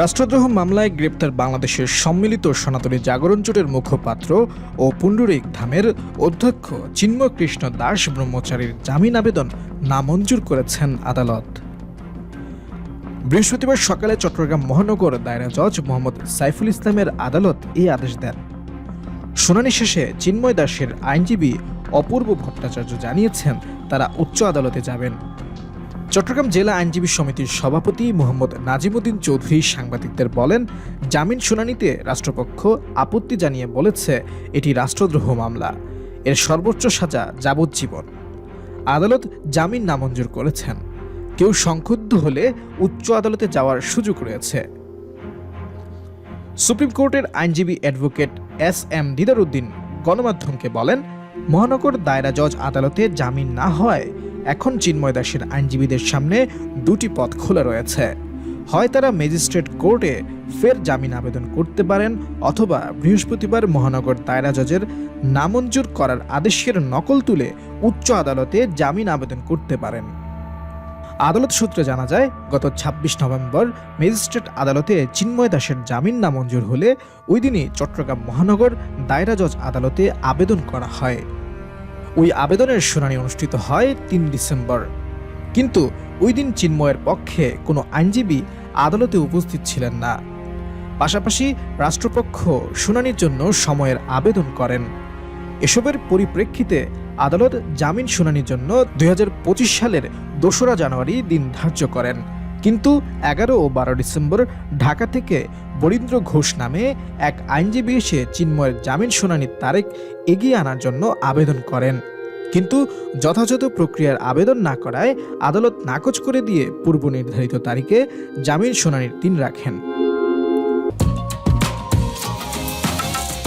রাষ্ট্রদ্রোহ মামলায় গ্রেপ্তার বাংলাদেশের সম্মিলিত সনাতনী জাগরণ জোটের মুখপাত্র ও পুণ্ডরিক ধামের অধ্যক্ষ চিন্ময় কৃষ্ণ দাস ব্রহ্মচারীর জামিন আবেদন নামঞ্জুর করেছেন আদালত। বৃহস্পতিবার সকালে চট্টগ্রাম মহানগর দায়রা জজ মোহাম্মদ সাইফুল ইসলামের আদালত এই আদেশ দেন। শুনানি শেষে চিন্ময় দাসের আইনজীবী অপূর্ব ভট্টাচার্য জানিয়েছেন, তারা উচ্চ আদালতে যাবেন। চট্টগ্রাম জেলা আইনজীবী সমিতির সভাপতি মোহাম্মদ নাজিমুদ্দিন চৌধুরী সাংবাদিকদের বলেন, জামিন শুনানিতে রাষ্ট্রপক্ষ আপত্তি জানিয়ে বলেছে, এটি রাষ্ট্রদ্রোহ মামলা। এর সর্বোচ্চ সাজা যাবজ্জীবন। আদালত জামিন নামঞ্জুর করেছেন। কেউ সংক্ষুব্ধ হলে উচ্চ আদালতে যাওয়ার সুযোগ রয়েছে। সুপ্রিম কোর্টের আইনজীবী অ্যাডভোকেট এস এম দিদারুদ্দিন গণমাধ্যমকে বলেন, মহানগর দায়রা জজ আদালতে জামিন না হয় এখন চিন্ময় দাসের আইনজীবীদের সামনে দুটি পথ খোলা রয়েছে। হয় তারা ম্যাজিস্ট্রেট কোর্টে ফের জামিন আবেদন করতে পারেন, অথবা বৃহস্পতিবার মহানগর দায়রা জজের নামঞ্জুর করার আদেশের নকল তুলে উচ্চ আদালতে জামিন আবেদন করতে পারেন। আদালত সূত্রে জানা যায়, গত ২৬ নভেম্বর ম্যাজিস্ট্রেট আদালতে চিন্ময় দাসের জামিন নামঞ্জুর হলে ওই দিনই চট্টগ্রাম মহানগর দায়রা জজ আদালতে আবেদন করা হয়। ওই আবেদনের শুনানি অনুষ্ঠিত হয় তিন ডিসেম্বর। কিন্তু ওই দিন চিন্ময়ের পক্ষে কোনো আইনজীবী আদালতে উপস্থিত ছিলেন না। পাশাপাশি রাষ্ট্রপক্ষ শুনানির জন্য সময়ের আবেদন করেন। এসবের পরিপ্রেক্ষিতে আদালত জামিন শুনানির জন্য দুই হাজার পঁচিশ সালের দোসরা জানুয়ারি দিন ধার্য করেন। কিন্তু এগারো ও বারো ডিসেম্বর ঢাকা থেকে বরীন্দ্র ঘোষ নামে এক আইনজীবী এসে চিন্ময়ের জামিন শুনানির তারিখ এগিয়ে আনার জন্য আবেদন করেন। কিন্তু যথাযথ প্রক্রিয়ার আবেদন না করায় আদালত নাকচ করে দিয়ে পূর্ব নির্ধারিত তারিখে জামিন শুনানির দিন রাখেন।